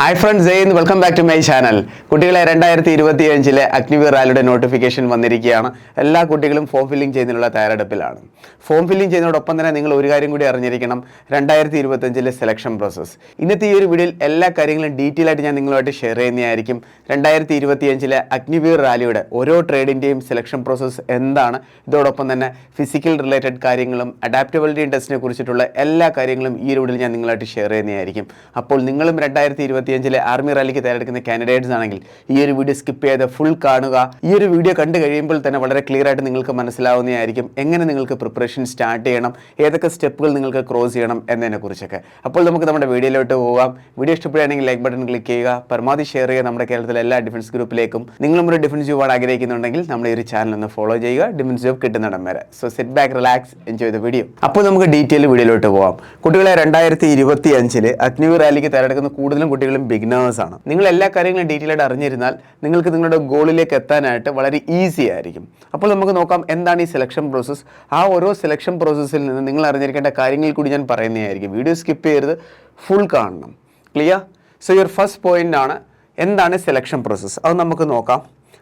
Hi friends Jai welcome back to my channel കുട്ടികളെ രണ്ടായിരത്തി ഇരുപത്തി അഞ്ചിലെ അഗ്നിവീർ റാലിയുടെ നോട്ടിഫിക്കേഷൻ വന്നിരിക്കുകയാണ്. എല്ലാ കുട്ടികളും ഫോം ഫില്ലിംഗ് ചെയ്യുന്നതിനുള്ള തയ്യാറെടുപ്പിലാണ്. ഫോം ഫില്ലിംഗ് ചെയ്യുന്നതോടൊപ്പം തന്നെ നിങ്ങൾ ഒരു കാര്യം കൂടി അറിഞ്ഞിരിക്കണം. രണ്ടായിരത്തി ഇരുപത്തഞ്ചിലെ സെലക്ഷൻ പ്രോസസ്സ് ഇന്നത്തെ ഈ ഒരു വീഡിയോയിൽ എല്ലാ കാര്യങ്ങളും ഡീറ്റെയിൽ ആയിട്ട് ഞാൻ നിങ്ങളുമായിട്ട് ഷെയർ ചെയ്യുന്നതായിരിക്കും. രണ്ടായിരത്തി ഇരുപത്തി അഞ്ചിലെ അഗ്നിവീർ റാലിയുടെ ഓരോ ട്രേഡിന്റെയും സെലക്ഷൻ പ്രോസസ്സ് എന്താണ്? ഇതോടൊപ്പം തന്നെ ഫിസിക്കൽ റിലേറ്റഡ് കാര്യങ്ങളും അഡാപ്റ്റബിലിറ്റി ടെസ്റ്റിനെ കുറിച്ചിട്ടുള്ള എല്ലാ കാര്യങ്ങളും ഈ ഒരു വീഡിയോയിൽ ഞാൻ നിങ്ങളായിട്ട് ഷെയർ ചെയ്യുന്നതായിരിക്കും. അപ്പോൾ നിങ്ങളും രണ്ടായിരത്തി ഇരുപത്തിയഞ്ചിലെ ആർമി റാലിക്ക് തയ്യാറെടുക്കുന്ന കാൻഡിഡേറ്റ്സ് ആണെങ്കിൽ ഈ ഒരു വീഡിയോ സ്കിപ്പ് ചെയ്ത് ഫുൾ കാണുക. ഈ ഒരു വീഡിയോ കണ്ടു കഴിയുമ്പോൾ തന്നെ വളരെ ക്ലിയർ ആയിട്ട് നിങ്ങൾക്ക് മനസ്സിലാവുന്നതായിരിക്കും എങ്ങനെ നിങ്ങൾക്ക് പ്രിപ്പറേഷൻ സ്റ്റാർട്ട് ചെയ്യണം ഏതൊക്കെ സ്റ്റെപ്പുകൾ നിങ്ങൾക്ക് ക്രോസ് ചെയ്യണം എന്നതിനെ കുറിച്ചൊക്കെ അപ്പോൾ നമുക്ക് നമ്മുടെ വീഡിയോയിലോട്ട് പോകാം. വീഡിയോ ഇഷ്ടപ്പെടുകയാണെങ്കിൽ ലൈക്ക് ബട്ടൺ ക്ലിക്ക് ചെയ്യുക. പരമാവധി ഷെയർ ചെയ്യുക നമ്മുടെ കേരളത്തിലെ എല്ലാ ഡിഫൻസ് ഗ്രൂപ്പിലേക്കും നിങ്ങളും ഒരു ഡിഫൻസ് ജോബ് ആഗ്രഹിക്കുന്നുണ്ടെങ്കിൽ നമ്മുടെ ഈ ഒരു ചാനൽ ഒന്ന് ഫോളോ ചെയ്യുക. ഡിഫൻസ് ജോബ് കിട്ടുന്നിടം വരെ. So set back relax enjoy the video അപ്പോൾ നമുക്ക് ഡീറ്റെയിൽ വീഡിയോയിലോട്ട് പോകാം കുട്ടികളെ രണ്ടായിരത്തി ഇരുപത്തി അഞ്ചിൽ അഗ്നിവീർ റാലിക്ക് തയ്യാറെടുക്കുന്ന കൂടുതലും കുട്ടികളും ബിഗിനേഴ്സ് ആണ്. നിങ്ങൾ എല്ലാ കാര്യങ്ങളും ഡീറ്റെയിൽ ആയിട്ട് അറിഞ്ഞിരുന്നാൽ നിങ്ങൾക്ക് നിങ്ങളുടെ ഗോളിലേക്ക് എത്താനായിട്ട് വളരെ ഈസി ആയിരിക്കും. അപ്പോൾ നമുക്ക് നോക്കാം എന്താണ് ഈ സെലക്ഷൻ പ്രോസസ്സ് ആ ഓരോ സെലക്ഷൻ പ്രോസസ്സിൽ നിന്ന് നിങ്ങൾ അറിഞ്ഞിരിക്കേണ്ട കാര്യങ്ങൾ കൂടി ഞാൻ പറയുന്നതായിരിക്കും വീഡിയോ സ്കിപ്പ് ചെയ്യരുത് ഫുൾ കാണണം. Clear so your first point ആണ് എന്താണ് സെലക്ഷൻ പ്രോസസ്സ് അത് നമുക്ക് നോക്കാം.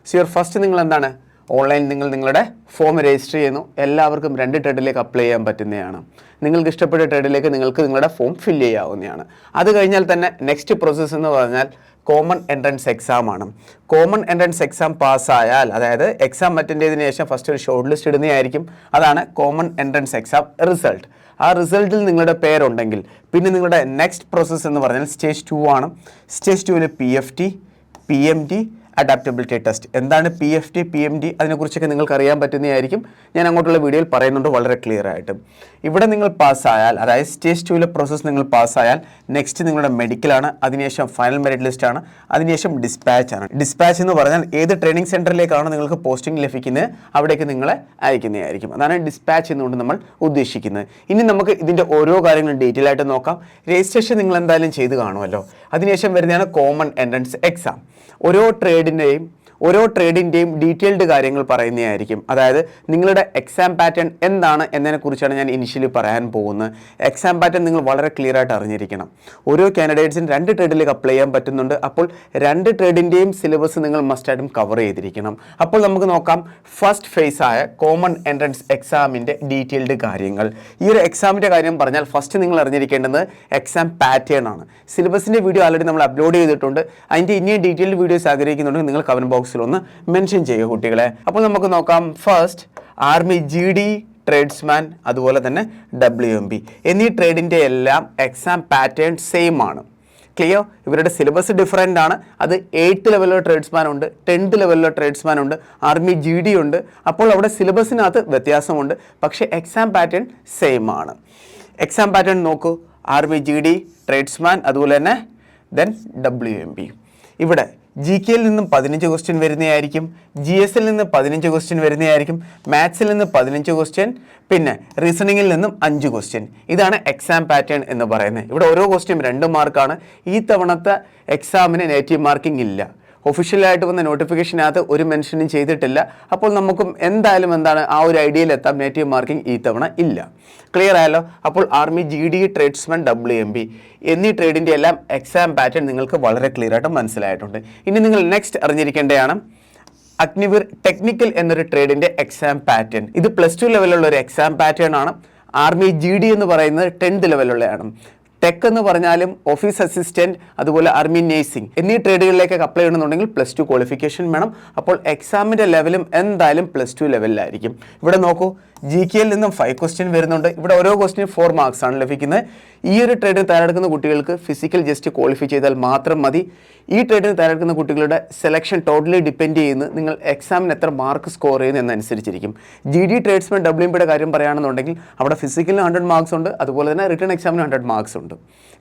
സോ യുവർ ഫസ്റ്റ് നിങ്ങൾ എന്താണ്? ഓൺലൈൻ നിങ്ങൾ നിങ്ങളുടെ ഫോം രജിസ്റ്റർ ചെയ്യുന്നു. എല്ലാവർക്കും രണ്ട് ട്രേഡിലേക്ക് അപ്ലൈ ചെയ്യാൻ പറ്റുന്നതാണ്. നിങ്ങൾക്ക് ഇഷ്ടപ്പെട്ട ട്രേഡിലേക്ക് നിങ്ങൾക്ക് നിങ്ങളുടെ ഫോം ഫിൽ ചെയ്യാവുന്നതാണ്. അത് കഴിഞ്ഞാൽ തന്നെ നെക്സ്റ്റ് പ്രോസസ്സ് എന്ന് പറഞ്ഞാൽ കോമൺ എൻട്രൻസ് എക്സാം ആണ്. കോമൺ എൻട്രൻസ് എക്സാം പാസ്സായാൽ അതായത് എക്സാം അറ്റൻഡ് ചെയ്തതിന് ശേഷം ഫസ്റ്റ് ഒരു ഷോർട്ട് ലിസ്റ്റ് ഇടുന്നതായിരിക്കും. അതാണ് കോമൺ എൻട്രൻസ് എക്സാം റിസൾട്ട് ആ റിസൾട്ടിൽ നിങ്ങളുടെ പേരുണ്ടെങ്കിൽ പിന്നെ നിങ്ങളുടെ നെക്സ്റ്റ് പ്രോസസ്സ് എന്ന് പറഞ്ഞാൽ സ്റ്റേജ് ടു ആണ്. സ്റ്റേജ് ടുവിൽ P F T P M T adaptability test എന്താണ് P F T P M D അതിനെക്കുറിച്ചൊക്കെ നിങ്ങൾക്ക് അറിയാൻ പറ്റുന്നതായിരിക്കും. ഞാൻ അങ്ങോട്ടുള്ള വീഡിയോയിൽ പറയുന്നുണ്ട് വളരെ ക്ലിയർ ആയിട്ട്. ഇവിടെ നിങ്ങൾ പാസ്സായാൽ അതായത് സ്റ്റേജ് ടുവിലെ പ്രോസസ്സ് നിങ്ങൾ പാസ്സായാൽ നെക്സ്റ്റ് നിങ്ങളുടെ മെഡിക്കലാണ് അതിനുശേഷം ഫൈനൽ മെറിറ്റ് ലിസ്റ്റ് ആണ് അതിനുശേഷം ഡിസ്പാച്ച് ആണ്. ഡിസ്പാച്ച് എന്ന് പറഞ്ഞാൽ ഏത് ട്രെയിനിങ് സെന്ററിലേക്കാണ് നിങ്ങൾക്ക് പോസ്റ്റിംഗ് ലഭിക്കുന്നത് അവിടേക്ക് നിങ്ങളെ അയക്കുന്നതായിരിക്കും. അതാണ് ഡിസ്പാച്ച് എന്നുകൊണ്ട് നമ്മൾ ഉദ്ദേശിക്കുന്നത്. ഇനി നമുക്ക് ഇതിന്റെ ഓരോ കാര്യങ്ങളും ഡീറ്റെയിൽ ആയിട്ട് നോക്കാം. രജിസ്ട്രേഷൻ നിങ്ങൾ എന്തായാലും ചെയ്ത് കാണുമല്ലോ. അതിനുശേഷം വരുന്നതാണ് കോമൺ എൻട്രൻസ് എക്സാം ഓരോ ട്രേഡിന്റെയും ഓരോ ട്രേഡിന്റെയും ഡീറ്റെയിൽഡ് കാര്യങ്ങൾ പറയുന്നതായിരിക്കും. അതായത് നിങ്ങളുടെ എക്സാം പാറ്റേൺ എന്താണ് എന്നതിനെക്കുറിച്ചാണ് ഞാൻ ഇനിഷ്യലി പറയാൻ പോകുന്നത്. എക്സാം പാറ്റേൺ നിങ്ങൾ വളരെ ക്ലിയർ ആയിട്ട് അറിഞ്ഞിരിക്കണം. ഓരോ കാൻഡിഡേറ്റ്സിന് രണ്ട് ട്രേഡിലേക്ക് അപ്ലൈ ചെയ്യാൻ പറ്റുന്നുണ്ട്. അപ്പോൾ രണ്ട് ട്രേഡിന്റെയും സിലബസ് നിങ്ങൾ മസ്റ്റായിട്ടും കവർ ചെയ്തിരിക്കണം. അപ്പോൾ നമുക്ക് നോക്കാം. ഫസ്റ്റ് ഫേസ് ആയ കോമൺ എൻട്രൻസ് എക്സാമിന്റെ ഡീറ്റെയിൽഡ് കാര്യങ്ങൾ. ഈ ഒരു എക്സാമിന്റെ കാര്യം പറഞ്ഞാൽ ഫസ്റ്റ് നിങ്ങൾ അറിഞ്ഞിരിക്കേണ്ടത് എക്സാം പാറ്റേൺ ആണ്. സിലബസിന്റെ വീഡിയോ ആൾറെഡി നമ്മൾ അപ്ലോഡ് ചെയ്തിട്ടുണ്ട്. അതിന്റെ ഇനിയും ഡീറ്റെയിൽഡ് വീഡിയോസ് ആഗ്രഹിക്കുന്നുണ്ടെങ്കിൽ നിങ്ങൾ കമന്റ് ബോക്സിൽ ഒന്ന് മെൻഷൻ ചെയ്യുക കുട്ടികളെ. അപ്പോൾ നമുക്ക് നോക്കാം. First army G D tradesman അതുപോലെ തന്നെ ഡബ്ല്യു എം ബി എന്നീ ട്രേഡിന്റെ എല്ലാം എക്സാം പാറ്റേൺ സെയിം ആണ്. ക്ലിയർ ഇവരുടെ സിലബസ് ഡിഫറെന്റ് ആണ്. അത് എയ്ത്ത് ലെവലിലെ ട്രേഡ്സ്മാൻ ഉണ്ട് ടെൻത്ത് ലെവലിലെ ട്രേഡ്സ്മാൻ ഉണ്ട് ആർമി ജി ഡി ഉണ്ട്. അപ്പോൾ അവിടെ സിലബസിനകത്ത് വ്യത്യാസമുണ്ട്. പക്ഷേ എക്സാം പാറ്റേൺ സെയിം ആണ്. എക്സാം പാറ്റേൺ നോക്കൂ. ആർമി ജി ഡി ട്രേഡ്സ്മാൻ അതുപോലെ തന്നെ ദെൻ ഡബ്ല്യു എം ബി ഇവിടെ ജി കെയിൽ നിന്നും പതിനഞ്ച് ക്വസ്റ്റ്യൻ വരുന്നതായിരിക്കും ജി എസിൽ നിന്ന് പതിനഞ്ച് ക്വസ്റ്റ്യൻ വരുന്നതായിരിക്കും മാത്സിൽ നിന്ന് പതിനഞ്ച് ക്വസ്റ്റ്യൻ പിന്നെ റീസണിങ്ങിൽ നിന്നും അഞ്ച് ക്വസ്റ്റ്യൻ ഇതാണ് എക്സാം പാറ്റേൺ എന്ന് പറയുന്നത്. ഇവിടെ ഓരോ ക്വസ്റ്റ്യൻ രണ്ട് മാർക്കാണ് ഈ തവണത്തെ എക്സാമിന് നെഗറ്റീവ് മാർക്കിംഗ് ഇല്ല. ഒഫീഷ്യലായിട്ട് വന്ന നോട്ടിഫിക്കേഷനകത്ത് ഒരു മെൻഷനും ചെയ്തിട്ടില്ല. അപ്പോൾ നമുക്കും എന്തായാലും എന്താണ് ആ ഒരു ഐഡിയയിൽ എത്താം. നേറ്റീവ് മാർക്കിംഗ് ഈ തവണ ഇല്ല. ക്ലിയർ ആയല്ലോ? അപ്പോൾ army G D tradesman W M B എന്നീ ട്രേഡിന്റെ എല്ലാം എക്സാം പാറ്റേൺ നിങ്ങൾക്ക് വളരെ ക്ലിയർ ആയിട്ട് മനസ്സിലായിട്ടുണ്ട്. ഇനി നിങ്ങൾ നെക്സ്റ്റ് അറിഞ്ഞിരിക്കേണ്ടതാണ് അഗ്നിവീർ ടെക്നിക്കൽ എന്നൊരു ട്രേഡിന്റെ എക്സാം പാറ്റേൺ ഇത് പ്ലസ് ടു ലെവലുള്ള ഒരു എക്സാം പാറ്റേൺ ആണ്. ആർമി ജി ഡി എന്ന് പറയുന്നത് ടെൻത്ത് ലെവലുള്ളതാണ് ടെക് എന്ന് പറഞ്ഞാലും ഓഫീസ് അസിസ്റ്റന്റ് അതുപോലെ അർമി നേഴ്സിംഗ് എന്നീ ട്രേഡുകളിലേക്കൊക്കെ അപ്ലൈ ചെയ്യണമെന്നുണ്ടെങ്കിൽ പ്ലസ് ടു ക്വാളിഫിക്കേഷൻ വേണം. അപ്പോൾ എക്സാമിന്റെ ലെവലും എന്തായാലും പ്ലസ് ടു ലെവലിലായിരിക്കും ഇവിടെ നോക്കൂ ജി കെയിൽ നിന്നും ഫൈവ് ക്വസ്റ്റ്യൻ വരുന്നുണ്ട്. ഇവിടെ ഓരോ ക്വസ്റ്റ്യൻ ഫോർ മാർക്സ് ആണ് ലഭിക്കുന്നത്. ഈ ഒരു ട്രേഡിന് തയ്യാറെടുക്കുന്ന കുട്ടികൾക്ക് ഫിസിക്കൽ ജസ്റ്റ് ക്വാളിഫൈ ചെയ്താൽ മാത്രം മതി. ഈ ട്രേഡിന് തയ്യാറെടുക്കുന്ന കുട്ടികളുടെ സെലക്ഷൻ ടോട്ടലി ഡിപ്പെൻഡ് ചെയ്യുന്നത് നിങ്ങൾ എക്സാമിന് എത്ര മാർക്ക് സ്കോർ ചെയ്യുന്നു എന്നനുസരിച്ചിരിക്കും. ജി ഡി ട്രേഡ്സ്മാൻ ഡബ്ല്യു ബിയുടെ കാര്യം പറയുകയാണെന്നുണ്ടെങ്കിൽ അവിടെ ഫിസിക്കലിന് ഹൺഡ്രഡ് മാർക്സ് ഉണ്ട്. അതുപോലെ തന്നെ റിട്ടേൺ എക്സാമിന് ഹൺഡ്രഡ് മാർക്സ് ഉണ്ട്.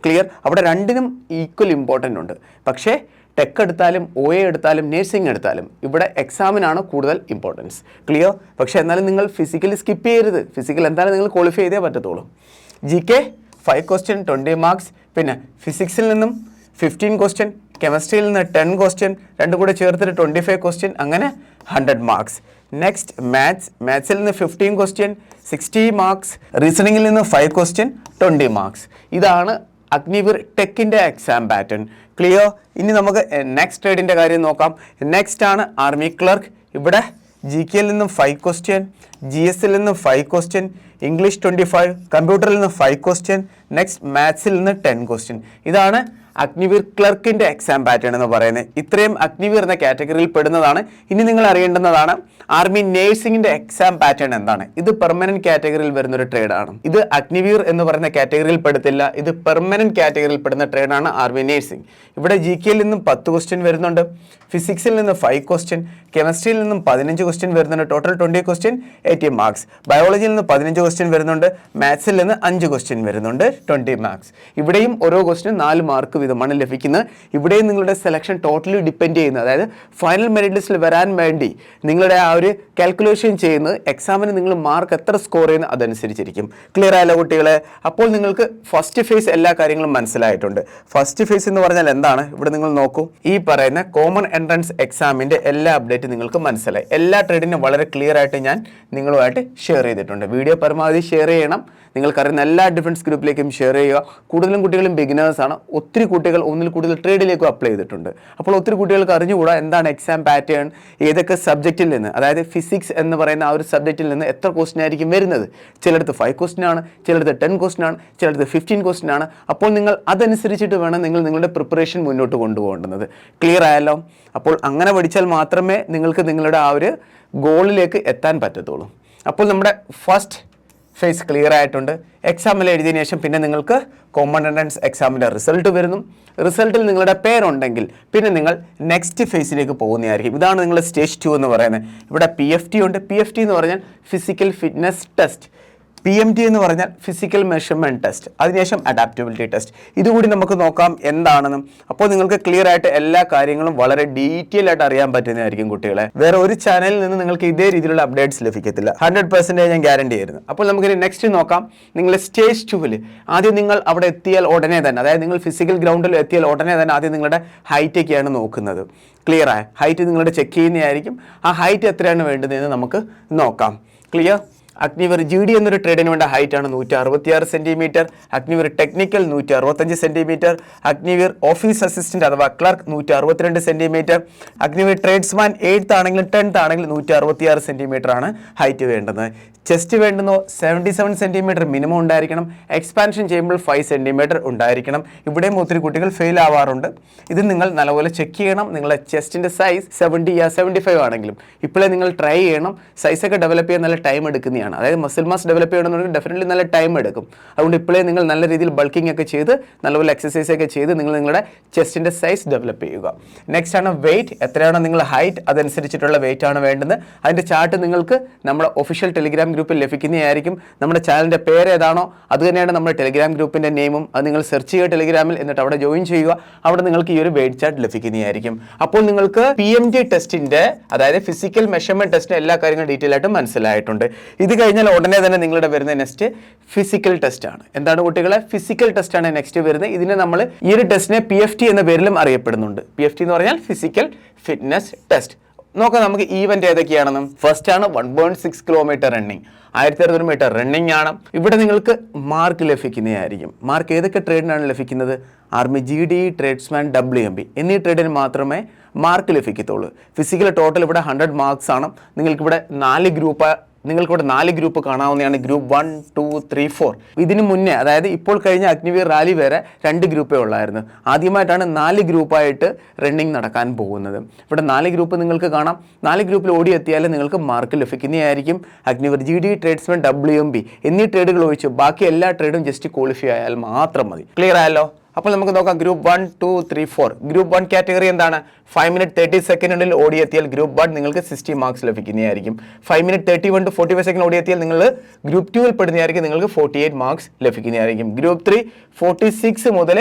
ക്ലിയർ അവിടെ രണ്ടിനും ഈക്വൽ ഇമ്പോർട്ടന്റ് ഉണ്ട്. പക്ഷേ ടെക് എടുത്താലും ഒ എ എടുത്താലും നേഴ്സിംഗ് എടുത്താലും ഇവിടെ എക്സാമിനാണ് കൂടുതൽ ഇമ്പോർട്ടൻസ് ക്ലിയർ പക്ഷേ എന്നാലും നിങ്ങൾ ഫിസിക്കലി സ്കിപ്പ് ചെയ്യരുത്. ഫിസിക്കൽ എന്തായാലും നിങ്ങൾ ക്വാളിഫൈ ചെയ്തേ പറ്റത്തുള്ളൂ. G K five question twenty marks പിന്നെ ഫിസിക്സിൽ നിന്നും ഫിഫ്റ്റീൻ ക്വസ്റ്റ്യൻ കെമിസ്ട്രിയിൽ നിന്ന് ടെൻ ക്വസ്റ്റ്യൻ രണ്ടും കൂടെ ചേർത്തിട്ട് ട്വന്റി ഫൈവ് ക്വസ്റ്റ്യൻ അങ്ങനെ ഹൺഡ്രഡ് മാർക്സ് നെക്സ്റ്റ് മാത്സ് മാത്സിൽ നിന്ന് ഫിഫ്റ്റീൻ ക്വസ്റ്റ്യൻ സിക്സ്റ്റി മാർക്സ് റീസണിങ്ങിൽ നിന്ന് ഫൈവ് ക്വസ്റ്റ്യൻ ട്വന്റി മാർക്സ് ഇതാണ് അഗ്നിവീർ ടെക്കിന്റെ എക്സാം പാറ്റേൺ ക്ലിയർ ഇനി നമുക്ക് നെക്സ്റ്റ് ട്രേഡിന്റെ കാര്യം നോക്കാം. നെക്സ്റ്റ് ആണ് ആർമി ക്ലർക്ക് ഇവിടെ ജി കെയിൽ നിന്നും ഫൈവ് ക്വസ്റ്റ്യൻ ജി എസിൽ നിന്നും five question English twenty five കമ്പ്യൂട്ടറിൽ നിന്ന് ഫൈവ് ക്വസ്റ്റ്യൻ നെക്സ്റ്റ് മാത്സിൽ നിന്ന് ടെൻ ക്വസ്റ്റ്യൻ ഇതാണ് അഗ്നിവീർ ക്ലർക്കിന്റെ എക്സാം പാറ്റേൺ എന്ന് പറയുന്നത് ഇത്രയും അഗ്നിവീർ എന്ന കാറ്റഗറിയിൽ പെടുന്നതാണ്. ഇനി നിങ്ങൾ അറിയേണ്ടുന്നതാണ് ആർമി നേഴ്സിംഗിന്റെ എക്സാം പാറ്റേൺ എന്താണ്. ഇത് പെർമനന്റ് കാറ്റഗറിയിൽ വരുന്ന ഒരു ട്രേഡാണ് ഇത് അഗ്നിവീർ എന്ന് പറയുന്ന കാറ്റഗറിയിൽ പെടത്തില്ല. ഇത് പെർമനന്റ് കാറ്റഗറിയിൽ പെടുന്ന ട്രേഡാണ് ആർമി നേഴ്സിംഗ് ഇവിടെ ജി കെയിൽ നിന്നും പത്ത് ക്വസ്റ്റ്യൻ വരുന്നുണ്ട്. ഫിസിക്സിൽ നിന്ന് ഫൈവ് ക്വസ്റ്റ്യൻ കെമിസ്ട്രിയിൽ നിന്നും പതിനഞ്ച് ക്വസ്റ്റ്യൻ വരുന്നുണ്ട്. Total twenty question eighty marks ബയോളജിയിൽ നിന്ന് പതിനഞ്ച് ക്വസ്റ്റ്യൻ വരുന്നുണ്ട്. മാത്സിൽ നിന്ന് അഞ്ച് ക്വസ്റ്റ്യൻ വരുന്നുണ്ട്. ട്വന്റി മാർക്സ് ഇവിടെയും ഓരോ ക്വസ്റ്റ്യൻ നാല് മാർക്ക് വീതമാണ് ലഭിക്കുന്നത്. ഇവിടെയും നിങ്ങളുടെ സെലക്ഷൻ ടോട്ടലി ഡിപ്പെൻഡ് ചെയ്യുന്നത്. അതായത് ഫൈനൽ മെറിറ്റ് ലിസ്റ്റിൽ വരാൻ വേണ്ടി നിങ്ങളുടെ ആ ഒരു കാൽക്കുലേഷൻ ചെയ്യുന്നത് എക്സാമിന് നിങ്ങൾ മാർക്ക് എത്ര സ്കോർ ചെയ്യുന്നത് അതനുസരിച്ചിരിക്കും. ക്ലിയർ ആയല്ലോ കുട്ടികളെ? അപ്പോൾ നിങ്ങൾക്ക് ഫസ്റ്റ് ഫേസ് എല്ലാ കാര്യങ്ങളും മനസ്സിലായിട്ടുണ്ട്. ഫസ്റ്റ് ഫേസ് എന്ന് പറഞ്ഞാൽ എന്താണ്? ഇവിടെ നിങ്ങൾ നോക്കൂ. ഈ പറയുന്ന കോമൺ എൻട്രൻസ് എക്സാമിന്റെ എല്ലാ അപ്ഡേറ്റ് നിങ്ങൾക്ക് മനസ്സിലായി. എല്ലാ ട്രേഡിനും വളരെ ക്ലിയർ ആയിട്ട് ഞാൻ നിങ്ങളുമായിട്ട് ഷെയർ ചെയ്തിട്ടുണ്ട്. വീഡിയോ പരമാവധി ഷെയർ ചെയ്യണം. നിങ്ങൾക്കറിയുന്ന എല്ലാ ഡിഫൻസ് ഗ്രൂപ്പിലേക്കും ഷെയർ ചെയ്യുക. കൂടുതലും കുട്ടികളും ബിഗിനേഴ്സ് ആണ്. ഒത്തിരി കുട്ടികൾ ഒന്നിൽ കൂടുതൽ ട്രേഡിലേക്കും അപ്ലൈ ചെയ്തിട്ടുണ്ട്. അപ്പോൾ ഒത്തിരി കുട്ടികൾക്ക് അറിഞ്ഞുകൂടാ എന്താണ് എക്സാം പാറ്റേൺ ഏതൊക്കെ സബ്ജക്റ്റിൽ നിന്ന് അതായത് ഫിസിക്സ് എന്ന് പറയുന്ന ആ ഒരു സബ്ജക്റ്റിൽ നിന്ന് എത്ര ക്വസ്റ്റ്യൻ ആയിരിക്കും വരുന്നത്. ചിലടത്ത് ഫൈവ് ക്വസ്റ്റ്യൻ ആണ് ചിലടത്ത് ടെൻ ക്വസ്റ്റ്യൻ ആണ് ചിലടത്ത് ഫിഫ്റ്റീൻ ക്വസ്റ്റ്യൻ ആണ്. അപ്പോൾ നിങ്ങൾ അതനുസരിച്ചിട്ട് വേണം നിങ്ങൾ നിങ്ങളുടെ പ്രിപ്പറേഷൻ മുന്നോട്ട് കൊണ്ടുപോകേണ്ടത്. ക്ലിയർ ആയല്ലോ? അപ്പോൾ അങ്ങനെ പഠിച്ചാൽ മാത്രമേ നിങ്ങൾക്ക് നിങ്ങളുടെ ആ ഒരു ഗോളിലേക്ക് എത്താൻ പറ്റത്തുള്ളൂ. അപ്പോൾ നമ്മുടെ ഫസ്റ്റ് ഫേസ് ക്ലിയർ ആയിട്ടുണ്ട്. എക്സാമിൽ എഴുതിയതിനു ശേഷം പിന്നെ നിങ്ങൾക്ക് കോമൺ എൻട്രൻസ് എക്സാമിന്റെ റിസൾട്ട് വരുന്നു റിസൾട്ടിൽ നിങ്ങളുടെ പേരുണ്ടെങ്കിൽ പിന്നെ നിങ്ങൾ നെക്സ്റ്റ് ഫേസിലേക്ക് പോകുന്നതായിരിക്കും. ഇതാണ് നിങ്ങളുടെ സ്റ്റേജ് ടു എന്ന് പറയുന്നത്. ഇവിടെ പി എഫ് ടി ഉണ്ട്. പി എഫ് ടി എന്ന് പറഞ്ഞാൽ physical fitness test P M T എന്ന് പറഞ്ഞാൽ ഫിസിക്കൽ മെഷർമെന്റ് ടെസ്റ്റ് അതിനുശേഷം അഡാപ്റ്റബിലിറ്റി ടെസ്റ്റ് ഇതുകൂടി നമുക്ക് നോക്കാം എന്താണെന്നും. അപ്പോൾ നിങ്ങൾക്ക് ക്ലിയർ ആയിട്ട് എല്ലാ കാര്യങ്ങളും വളരെ ഡീറ്റെയിൽ ആയിട്ട് അറിയാൻ പറ്റുന്നതായിരിക്കും കുട്ടികളെ. വേറെ ഒരു ചാനലിൽ നിന്ന് നിങ്ങൾക്ക് ഇതേ രീതിയിലുള്ള അപ്ഡേറ്റ്സ് ലഭിക്കത്തില്ല. ഹൺഡ്രഡ് പെർസെന്റേജ് ഞാൻ ഗ്യാരണ്ടി ആയിരുന്നു. അപ്പോൾ നമുക്കിനി നെക്സ്റ്റ് നോക്കാം. നിങ്ങൾ സ്റ്റേജ് ടുവിൽ ആദ്യം നിങ്ങൾ അവിടെ എത്തിയാൽ ഉടനെ തന്നെ അതായത് നിങ്ങൾ ഫിസിക്കൽ ഗ്രൗണ്ടിൽ എത്തിയാൽ ഉടനെ തന്നെ ആദ്യം നിങ്ങളുടെ ഹൈറ്റൊക്കെയാണ് നോക്കുന്നത്. ക്ലിയർ ആയ? ഹൈറ്റ് നിങ്ങളുടെ ചെക്ക് ചെയ്യുന്നതായിരിക്കും. ആ ഹൈറ്റ് എത്രയാണ് വേണ്ടതെന്ന് നമുക്ക് നോക്കാം. ക്ലിയർ അഗ്നിവർ ജി ഡി എന്നൊരു ട്രേഡിന് വേണ്ട ഹൈറ്റ് ആണ് നൂറ്റി അറുപത്തിയാറ് സെന്റിമീറ്റർ അഗ്നിവർ ടെക്നിക്കൽ നൂറ്റി അറുപത്തഞ്ച് സെന്റിമീറ്റർ അഗ്നിവീർ ഓഫീസ് അസിസ്റ്റന്റ് അഥവാ ക്ലർക്ക് നൂറ്റി അറുപത്തിരണ്ട് സെന്റിമീറ്റർ അഗ്നിവീർ ട്രേഡ്സ്മാൻ എയ്ത്ത് ആണെങ്കിലും ടെൻത്ത് ആണെങ്കിലും നൂറ്റി അറുപത്തിയാറ് സെന്റിമീറ്റർ ആണ് ഹൈറ്റ് വേണ്ടത്. ചെസ്റ്റ് വേണ്ടുന്നോ സെവന്റി സെവൻ സെന്റിമീറ്റർ മിനിമം ഉണ്ടായിരിക്കണം. എക്സ്പാൻഷൻ ചെയ്യുമ്പോൾ ഫൈവ് സെന്റിമീറ്റർ ഉണ്ടായിരിക്കണം. ഇവിടെയും ഒത്തിരി കുട്ടികൾ ഫെയിൽ ആവാറുണ്ട്. ഇത് നിങ്ങൾ നല്ലപോലെ ചെക്ക് ചെയ്യണം. നിങ്ങളുടെ ചെസ്റ്റിന്റെ സൈസ് സെവന്റി സെവന്റി ഫൈവ് ആണെങ്കിലും. ഇപ്പോഴേ നിങ്ങൾ ട്രൈ ചെയ്യണം. സൈസൊക്കെ ഡെവലപ്പ് ചെയ്യാൻ നല്ല ടൈം എടുക്കുന്നതാണ്. അതായത് മസിൽ മാസ് ഡെവലപ്പ് ചെയ്യണമെന്നുണ്ടെങ്കിൽ ഡെഫിനറ്റ്ലി നല്ല ടൈം എടുക്കും. അതുകൊണ്ട് ഇപ്പോഴേ നിങ്ങൾ നല്ല രീതിയിൽ ബൾക്കിംഗ് ഒക്കെ ചെയ്ത് നല്ലപോലെ എക്സസൈസ് ഒക്കെ ചെയ്ത് നിങ്ങൾ നിങ്ങളുടെ ചെസ്റ്റിന്റെ സൈസ് ഡെവലപ്പ് ചെയ്യുക. നെക്സ്റ്റ് ആണ് വെയിറ്റ് എത്രയാണോ നിങ്ങൾ ഹൈറ്റ് അതനുസരിച്ചിട്ടുള്ള വെയിറ്റ് ആണ് വേണ്ടത്. അതിന്റെ ചാർട്ട് നിങ്ങൾക്ക് നമ്മുടെ ഒഫീഷ്യൽ ടെലിഗ്രാം ഗ്രൂപ്പിൽ ലഭിക്കുന്നതായിരിക്കും. നമ്മുടെ ചാനലിന്റെ പേര് ഏതാണോ അത് തന്നെയാണ് നമ്മുടെ ടെലിഗ്രാം ഗ്രൂപ്പിന്റെ നെയിമും അത് നിങ്ങൾ സെർച്ച് ചെയ്യുക ടെലിഗ്രാമിൽ എന്നിട്ട് അവിടെ ജോയിൻ ചെയ്യുക. അവിടെ നിങ്ങൾക്ക് ഈ ഒരു വെയിറ്റ് ചാർട്ട് ലഭിക്കുന്നതായിരിക്കും. അപ്പോൾ നിങ്ങൾക്ക് പി എം ജി ടെസ്റ്റിന്റെ അതായത് ഫിസിക്കൽ മെഷർമെന്റ് ടെസ്റ്റിന്റെ എല്ലാ കാര്യങ്ങളും ഡീറ്റെയിൽ ആയിട്ട് മനസ്സിലായിട്ടുണ്ട്. ഇത് കഴിഞ്ഞാൽ ഉടനെ തന്നെ നിങ്ങളുടെ വരുന്ന നെക്സ്റ്റ് ഫിസിക്കൽ ടെസ്റ്റ് ആണ്. എന്താണ് കുട്ടികളെ? ഫിസിക്കൽ ടെസ്റ്റ് ആണ് നെക്സ്റ്റ് വരുന്നത്. ഇതിനെ നമ്മൾ ഈ ഒരു ടെസ്റ്റിനെ പി എഫ് ടി എന്ന പേരിലും അറിയപ്പെടുന്നുണ്ട്. പി എഫ് ടി എന്ന് പറഞ്ഞാൽ ഫിസിക്കൽ ഫിറ്റ്നസ് ടെസ്റ്റ് നോക്കാം നമുക്ക് ഈവന്റ് ഏതൊക്കെയാണെന്നും. ഫസ്റ്റ് ആണ് one point six kilometre running ആയിരത്തി അറുന്നൂറ് മീറ്റർ റണ്ണിങ് ആണ്. ഇവിടെ നിങ്ങൾക്ക് മാർക്ക് ലഭിക്കുന്നതായിരിക്കും. മാർക്ക് ഏതൊക്കെ ട്രേഡിനാണ് ലഭിക്കുന്നത്? Army G D tradesman W M B എന്നീ ട്രേഡിന് മാത്രമേ മാർക്ക് ലഭിക്കത്തുള്ളൂ. ഫിസിക്കൽ ടോട്ടൽ ഇവിടെ ഹൺഡ്രഡ് മാർക്സ് ആണ്. നിങ്ങൾക്കിവിടെ നാല് ഗ്രൂപ്പ് നിങ്ങൾക്കിവിടെ നാല് ഗ്രൂപ്പ് കാണാവുന്നതാണ് group one two three four ഇതിനു മുന്നേ അതായത് ഇപ്പോൾ കഴിഞ്ഞ അഗ്നിവീർ റാലി വരെ രണ്ട് ഗ്രൂപ്പേ ഉള്ളായിരുന്നു. ആദ്യമായിട്ടാണ് നാല് ഗ്രൂപ്പായിട്ട് റണ്ണിങ് നടക്കാൻ പോകുന്നത്. ഇവിടെ നാല് ഗ്രൂപ്പ് നിങ്ങൾക്ക് കാണാം. നാല് ഗ്രൂപ്പിൽ ഓടിയെത്തിയാൽ നിങ്ങൾക്ക് മാർക്ക് ലഭിക്കുന്നതായിരിക്കും Agniveer G D tradesmen W M B എന്നീ ട്രേഡുകൾ ഒഴിച്ച് ബാക്കി എല്ലാ ട്രേഡും ജസ്റ്റ് ക്വാളിഫൈ ആയാൽ മാത്രം മതി. ക്ലിയർ ആയല്ലോ? അപ്പോൾ നമുക്ക് നോക്കാം. Group one two three four group one category എന്താണ്? ഫൈവ് മിനിറ്റ് തേർട്ടി സെക്കൻഡിൽ ഓടിയെത്തിയാൽ ഗ്രൂപ്പ് വൺ നിങ്ങൾക്ക് സിക്സ്റ്റി മാർക്സ് ലഭിക്കുന്നതായിരിക്കും. Five minute thirty one two forty five second ഓടിയെത്തിയാൽ നിങ്ങൾ ഗ്രൂപ്പ് ടുവിൽ പെടുന്നതായിരിക്കും നിങ്ങൾക്ക് ഫോർട്ടി എയ്റ്റ് മാർക്സ് ലഭിക്കുന്നതായിരിക്കും. ഗ്രൂപ്പ് ത്രീ ഫോർട്ടി സിക്സ് മുതൽ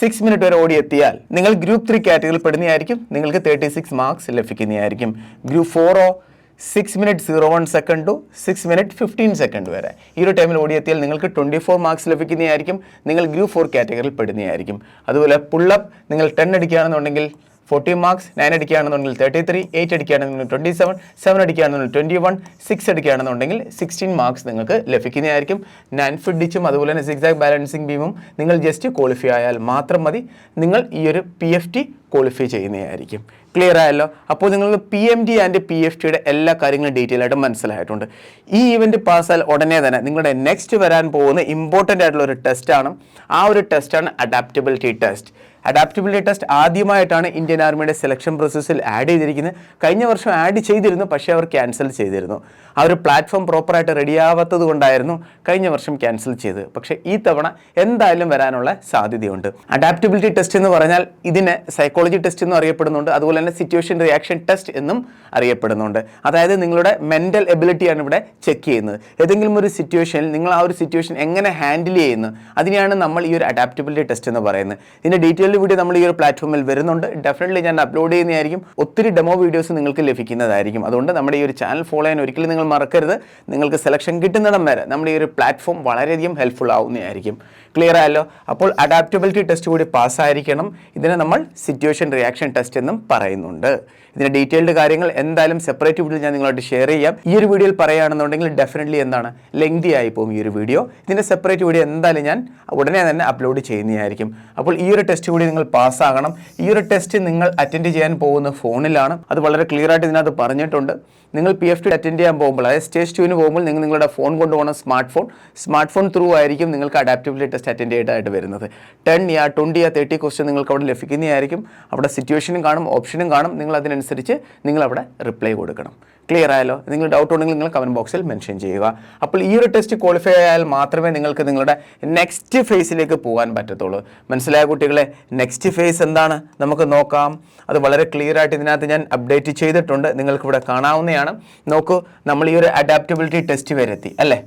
സിക്സ് മിനിറ്റ് വരെ ഓടിയെത്തിയാൽ നിങ്ങൾ ഗ്രൂപ്പ് ത്രീ കാറ്റഗറിയിൽ പെടുന്നതായിരിക്കും നിങ്ങൾക്ക് തേർട്ടി സിക്സ് മാർക്സ് ലഭിക്കുന്നതായിരിക്കും group ഫോറോ six minute zero one second two six minute fifteen second വരെ. ഈ ഒരു ടൈമിൽ ഓടിയെത്തിയാൽ നിങ്ങൾക്ക് ട്വന്റി ഫോർ മാർക്സ് ലഭിക്കുന്നതായിരിക്കും. നിങ്ങൾ ഗ്രൂപ്പ് ഫോർ കാറ്റഗറിയിൽ പെടുന്നതായിരിക്കും. അതുപോലെ പുള്ളപ്പ് നിങ്ങൾ ടെൻ അടിക്കുകയാണെന്നുണ്ടെങ്കിൽ ഫോർട്ടി മാർക്സ് നയൻ അടിക്കുകയാണെന്നുണ്ടെങ്കിൽ തേർട്ടി ത്രീ എയ്റ്റ് അടിക്കുകയാണെന്നുണ്ടെങ്കിൽ ട്വന്റി സെവൻ സെവൻ അടിക്കുകയാണെന്നുണ്ടെങ്കിൽ ട്വന്റി വൺ സിക്സ് അടിക്കുകയാണെന്നുണ്ടെങ്കിൽ സിക്സ്റ്റീൻ മാർക്സ് നിങ്ങൾക്ക് ലഭിക്കുന്നതായിരിക്കും. നയൻ ഫിറ്റ് ഡിച്ചും അതുപോലെ തന്നെ സിക്സാക് ബാലൻസിങ് ബീമും നിങ്ങൾ ജസ്റ്റ് ക്വാളിഫൈ ആയാൽ മാത്രം മതി. നിങ്ങൾ ഈ ഒരു പി എഫ് ടി ക്വാളിഫൈ ചെയ്യുന്നതായിരിക്കും. ക്ലിയർ ആയല്ലോ. അപ്പോൾ നിങ്ങൾ P M D and P F ടിയുടെ എല്ലാ കാര്യങ്ങളും ഡീറ്റെയിൽ ആയിട്ട് മനസ്സിലായിട്ടുണ്ട്. ഈ ഇവന്റ് പാസ്സായാൽ ഉടനെ തന്നെ നിങ്ങളുടെ നെക്സ്റ്റ് വരാൻ പോകുന്ന ഇമ്പോർട്ടന്റ് ആയിട്ടുള്ള ഒരു ടെസ്റ്റാണ് ആ ഒരു ടെസ്റ്റാണ് അഡാപ്റ്റബിലിറ്റി ടെസ്റ്റ് അഡാപ്റ്റബിലിറ്റി ടെസ്റ്റ് ആദ്യമായിട്ടാണ് ഇന്ത്യൻ ആർമിയുടെ സെലക്ഷൻ പ്രോസസ്സിൽ ആഡ് ചെയ്തിരിക്കുന്നത്. കഴിഞ്ഞ വർഷം ആഡ് ചെയ്തിരുന്നു പക്ഷേ അവർ ക്യാൻസൽ ചെയ്തിരുന്നു. ആ ഒരു പ്ലാറ്റ്ഫോം പ്രോപ്പറായിട്ട് റെഡിയാവാത്തത് കൊണ്ടായിരുന്നു കഴിഞ്ഞ വർഷം ക്യാൻസൽ ചെയ്തത്. പക്ഷേ ഈ തവണ എന്തായാലും വരാനുള്ള സാധ്യതയുണ്ട്. അഡാപ്റ്റബിലിറ്റി ടെസ്റ്റ് എന്ന് പറഞ്ഞാൽ ഇതിനെ സൈക്കോളജി ടെസ്റ്റ് എന്നും അറിയപ്പെടുന്നുണ്ട്. അതുപോലെ തന്നെ സിറ്റുവേഷൻ റിയാക്ഷൻ ടെസ്റ്റ് എന്നും അറിയപ്പെടുന്നുണ്ട്. അതായത് നിങ്ങളുടെ മെന്റൽ എബിലിറ്റിയാണ് ഇവിടെ ചെക്ക് ചെയ്യുന്നത്. ഏതെങ്കിലും ഒരു സിറ്റുവേഷനിൽ നിങ്ങൾ ആ ഒരു സിറ്റുവേഷൻ എങ്ങനെ ഹാൻഡിൽ ചെയ്യുന്നു? അതിനെയാണ് നമ്മൾ ഈ ഒരു അഡാപ്റ്റബിലിറ്റി ടെസ്റ്റ് എന്ന് പറയുന്നത്. ഇതിന്റെ ഡീറ്റെയിൽഡ് വീഡിയോ നമ്മൾ ഈ ഒരു പ്ലാറ്റ്ഫോമിൽ വരുന്നുണ്ട്. ഡെഫിനറ്റ്ലി ഞാൻ അപ്ലോഡ് ചെയ്യുന്നതായിരിക്കും. ഒത്തിരി ഡെമോ വീഡിയോസ് നിങ്ങൾക്ക് ലഭിക്കുന്നതായിരിക്കും. അതുകൊണ്ട് നമ്മുടെ ഈ ഒരു ചാനൽ ഫോളോ ചെയ്യാൻ ഒരിക്കലും നിങ്ങൾ മറക്കരുത്. നിങ്ങൾക്ക് സെലക്ഷൻ കിട്ടുന്നിടം വരെ നമ്മുടെ ഈ ഒരു പ്ലാറ്റ്ഫോം വളരെയധികം ഹെൽപ്ഫുൾ ആവുന്നതായിരിക്കും. ക്ലിയർ ആയല്ലോ? അപ്പോൾ അഡാപ്റ്റബിലിറ്റി ടെസ്റ്റ് കൂടി പാസ്സായിരിക്കണം. ഇതിനെ നമ്മൾ സിറ്റുവേഷൻ റിയാക്ഷൻ ടെസ്റ്റ് എന്നും പറയുന്നുണ്ട്. ഇതിന്റെ ഡീറ്റെയിൽഡ് കാര്യങ്ങൾ എന്തായാലും സെപ്പറേറ്റ് വീഡിയോ ഞാൻ നിങ്ങളായിട്ട് ഷെയർ ചെയ്യാം. ഈ ഒരു വീഡിയോയിൽ പറയുകയാണെന്നുണ്ടെങ്കിൽ ഡെഫിനറ്റ്ലി എന്താണ്? ലെങ്തി ആയി പോകും ഈ ഒരു വീഡിയോ ഇതിന്റെ സെപ്പറേറ്റ് വീഡിയോ എന്തായാലും ഞാൻ ഉടനെ തന്നെ അപ്ലോഡ് ചെയ്യുന്നതായിരിക്കും. അപ്പോൾ ഈ ഒരു ടെസ്റ്റ് കൂടി നിങ്ങൾ പാസ്സാകണം. ഈ ഒരു ടെസ്റ്റ് നിങ്ങൾ അറ്റൻഡ് ചെയ്യാൻ പോകുന്ന ഫോണിലാണ് അത് വളരെ ക്ലിയർ ആയിട്ട് ഇതിനകത്ത് പറഞ്ഞിട്ടുണ്ട്. നിങ്ങൾ പി എഫ് ടി അറ്റൻഡ് ചെയ്യാൻ പോകുമ്പോൾ അതായത് സ്റ്റേജ് ടുവിന് പോകുമ്പോൾ നിങ്ങൾ നിങ്ങളുടെ ഫോൺ കൊണ്ടുപോകണം smart phone smart phone through ആയിരിക്കും നിങ്ങൾക്ക് അഡാപ്റ്റബിലിറ്റി ടെസ്റ്റ് അറ്റൻഡ് ചെയ്തായിട്ട് വരുന്നത്. ടെൻ യാ ട്വന്റി യാ തേർട്ടി ക്വസ്റ്റ്യൻ നിങ്ങൾക്ക് അവിടെ ലഭിക്കുന്നതായിരിക്കും. അവിടെ സിറ്റുവേഷനും കാണും ഓപ്ഷനും കാണും. നിങ്ങൾ അതിനനുസരിച്ച് നിങ്ങൾ അവിടെ റിപ്ലൈ കൊടുക്കണം. ക്ലിയർ ആയാലോ? നിങ്ങൾ ഡൗട്ട് ഉണ്ടെങ്കിൽ നിങ്ങൾ കമന്റ് ബോക്സിൽ മെൻഷൻ ചെയ്യുക. അപ്പോൾ ഈ ഒരു ടെസ്റ്റ് ക്വാളിഫൈ ആയാൽ മാത്രമേ നിങ്ങൾക്ക് നിങ്ങളുടെ നെക്സ്റ്റ് ഫേസിലേക്ക് പോകാൻ പറ്റത്തുള്ളൂ. മനസ്സിലായ കുട്ടികളെ? നെക്സ്റ്റ് ഫേസ് എന്താണ്? നമുക്ക് നോക്കാം. അത് വളരെ ക്ലിയർ ആയിട്ട് ഇതിനകത്ത് ഞാൻ അപ്ഡേറ്റ് ചെയ്തിട്ടുണ്ട്. നിങ്ങൾക്ക് ഇവിടെ കാണാവുന്നതാണ്. നോക്കൂ നമ്മൾ ഈ ഒരു അഡാപ്റ്റബിലിറ്റി ടെസ്റ്റ് വരെത്തി അല്ലേ?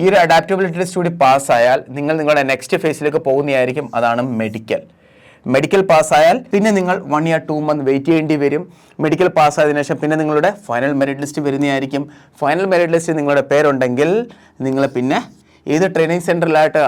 ഈ ഒരു അഡാപ്റ്റബിലിറ്റി ടെസ്റ്റ് കൂടി പാസ്സായാൽ നിങ്ങൾ നിങ്ങളുടെ നെക്സ്റ്റ് ഫേസിലേക്ക് പോകുന്നതായിരിക്കും. അതാണ് മെഡിക്കൽ മെഡിക്കൽ പാസ്സായാൽ പിന്നെ നിങ്ങൾ one year two month wait ചെയ്യേണ്ടി വരും. മെഡിക്കൽ പാസ്സായതിനു ശേഷം പിന്നെ നിങ്ങളുടെ ഫൈനൽ മെറിറ്റ് ലിസ്റ്റ് വരുന്നതായിരിക്കും. ഫൈനൽ മെറിറ്റ് ലിസ്റ്റ് നിങ്ങളുടെ പേരുണ്ടെങ്കിൽ നിങ്ങൾ പിന്നെ ഏത് ട്രെയിനിങ് സെന്ററിലായിട്ട്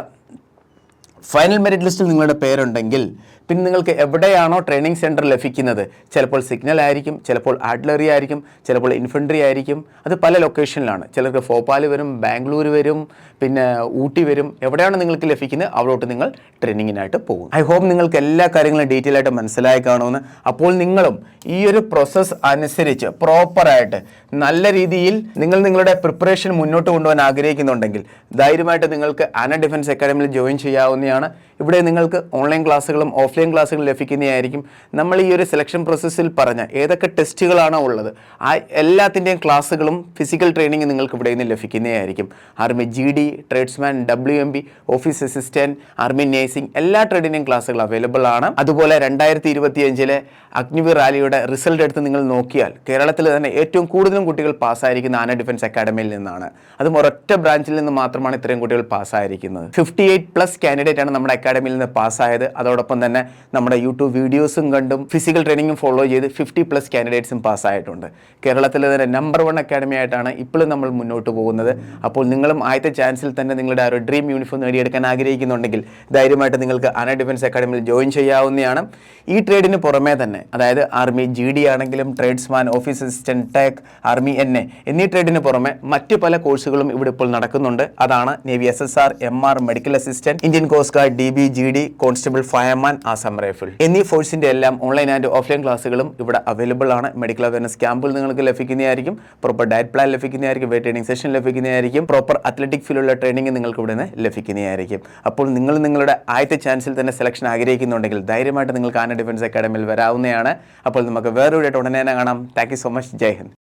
ഫൈനൽ മെറിറ്റ് ലിസ്റ്റിൽ നിങ്ങളുടെ പേരുണ്ടെങ്കിൽ പിന്നെ നിങ്ങൾക്ക് എവിടെയാണോ ട്രെയിനിങ് സെന്റർ ലഭിക്കുന്നത്? ചിലപ്പോൾ സിഗ്നൽ ആയിരിക്കും ചിലപ്പോൾ ആഡ്ലറി ആയിരിക്കും ചിലപ്പോൾ ഇൻഫൻട്രി ആയിരിക്കും. അത് പല ലൊക്കേഷനിലാണ് ചിലർക്ക് ഭോപ്പാൽ വരും ബാംഗ്ലൂർ വരും പിന്നെ ഊട്ടി വരും. എവിടെയാണ് നിങ്ങൾക്ക് ലഭിക്കുന്നത്? അവിടോട്ട് നിങ്ങൾ ട്രെയിനിങ്ങിനായിട്ട് പോകും. ഐ ഹോപ്പ് നിങ്ങൾക്ക് എല്ലാ കാര്യങ്ങളും ഡീറ്റെയിൽ ആയിട്ട് മനസ്സിലായി കാണുമെന്ന്. അപ്പോൾ നിങ്ങളും ഈ ഒരു പ്രോസസ്സ് അനുസരിച്ച് പ്രോപ്പറായിട്ട് നല്ല രീതിയിൽ നിങ്ങൾ നിങ്ങളുടെ പ്രിപ്പറേഷൻ മുന്നോട്ട് കൊണ്ടുപോകാൻ ആഗ്രഹിക്കുന്നുണ്ടെങ്കിൽ ധൈര്യമായിട്ട് നിങ്ങൾക്ക് ആന ഡിഫൻസ് അക്കാഡമിയിൽ ജോയിൻ ചെയ്യാവുന്നതാണ്. ഇവിടെ നിങ്ങൾക്ക് ഓൺലൈൻ ക്ലാസ്സുകളും ഓഫ്ലൈൻ ക്ലാസ്സുകൾ ലഭിക്കുന്നതായിരിക്കും. നമ്മൾ ഈ ഒരു സെലക്ഷൻ പ്രോസസ്സിൽ പറഞ്ഞ ഏതൊക്കെ ടെസ്റ്റുകളാണോ ഉള്ളത് ആ എല്ലാത്തിന്റെയും ക്ലാസ്സുകളും ഫിസിക്കൽ ട്രെയിനിങ് നിങ്ങൾക്ക് ഇവിടെ നിന്ന് ലഭിക്കുന്നതായിരിക്കും. Army G D tradesman W M B office assistant army nursing എല്ലാ ട്രേഡിന്റെയും ക്ലാസ്സുകൾ അവൈലബിൾ ആണ്. അതുപോലെ രണ്ടായിരത്തി ഇരുപത്തിയഞ്ചിലെ അഗ്നിവീർ റാലിയുടെ റിസൾട്ട് എടുത്ത് നിങ്ങൾ നോക്കിയാൽ കേരളത്തിൽ തന്നെ ഏറ്റവും കൂടുതലും കുട്ടികൾ പാസ്സായിരിക്കുന്ന ആന ഡിഫൻസ് അക്കാഡമിയിൽ നിന്നാണ്. അതും ഒരൊറ്റ ബ്രാഞ്ചിൽ നിന്ന് മാത്രമാണ് ഇത്രയും കുട്ടികൾ പാസ്സായിരിക്കുന്നത്. ഫിഫ്റ്റി എയ്റ്റ് പ്ലസ് കാൻഡിഡേറ്റ് ആണ് നമ്മുടെ അക്കാഡമിയിൽ നിന്ന് പാസ്സായത്. അതോടൊപ്പം തന്നെ നമ്മുടെ യൂട്യൂബ് വീഡിയോസും കണ്ടും ഫിസിക്കൽ ട്രെയിനിങ്ങും ഫോളോ ചെയ്ത് ഫിഫ്റ്റി പ്ലസ് കാൻഡിഡേറ്റ്സും പാസ്സായിട്ടുണ്ട് കേരളത്തിലെ തന്നെ നമ്പർ വൺ അക്കാഡമി ആയിട്ടാണ് ഇപ്പോഴും നമ്മൾ മുന്നോട്ട് പോകുന്നത്. അപ്പോൾ നിങ്ങളും ആദ്യത്തെ ചാൻസിൽ തന്നെ നിങ്ങളുടെ ആ ഒരു ഡ്രീം യൂണിഫോം നേടിയെടുക്കാൻ ആഗ്രഹിക്കുന്നുണ്ടെങ്കിൽ ധൈര്യമായിട്ട് നിങ്ങൾക്ക് അന ഡിഫൻസ് അക്കാഡമിയിൽ ജോയിൻ ചെയ്യാവുന്നതാണ്. ഈ ട്രേഡിന് പുറമേ തന്നെ അതായത് ആർമി ജി ഡി ആണെങ്കിലും tradesman office assistant tech army N A എന്നീ ട്രേഡിന് പുറമെ മറ്റ് പല കോഴ്സുകളും ഇവിടെ ഇപ്പോൾ നടക്കുന്നുണ്ട്. അതാണ് navy S S R M R medical assistant Indian coast guard D B G D constable fireman Assam rifle എന്നീ ഫോഴ്സിന്റെ എല്ലാം ഓൺലൈൻ ആൻഡ് ഓഫ്ലൈൻ ക്ലാസ്സുകളും ഇവിടെ അവൈലബിൾ ആണ്. മെഡിക്കൽ അവയർനെസ് ക്യാമ്പിൽ നിങ്ങൾക്ക് ലഭിക്കുന്നതായിരിക്കും. പ്രോപ്പർ ഡയറ്റ് പ്ലാൻ ലഭിക്കുന്നതായിരിക്കും. വെയിറ്റ് ട്രെയിനിങ് സെഷൻ ലഭിക്കുന്നതായിരിക്കും. പ്രോപ്പർ അത്ലറ്റിക് ഫീലുള്ള ട്രെയിനിങ് നിങ്ങൾക്ക് ഇവിടെ നിന്ന് ലഭിക്കുന്നതായിരിക്കും. അപ്പോൾ നിങ്ങൾ നിങ്ങളുടെ ആദ്യത്തെ ചാൻസിൽ തന്നെ സെലക്ഷൻ ആഗ്രഹിക്കുന്നുണ്ടെങ്കിൽ ധൈര്യമായിട്ട് നിങ്ങൾക്ക് ആന ഡിഫൻസ് അക്കാഡമിയിൽ വരാവുന്നതാണ്. അപ്പോൾ നമുക്ക് വേറൊരു ഉടനെ കാണാം. Thank you so much Jai Hind.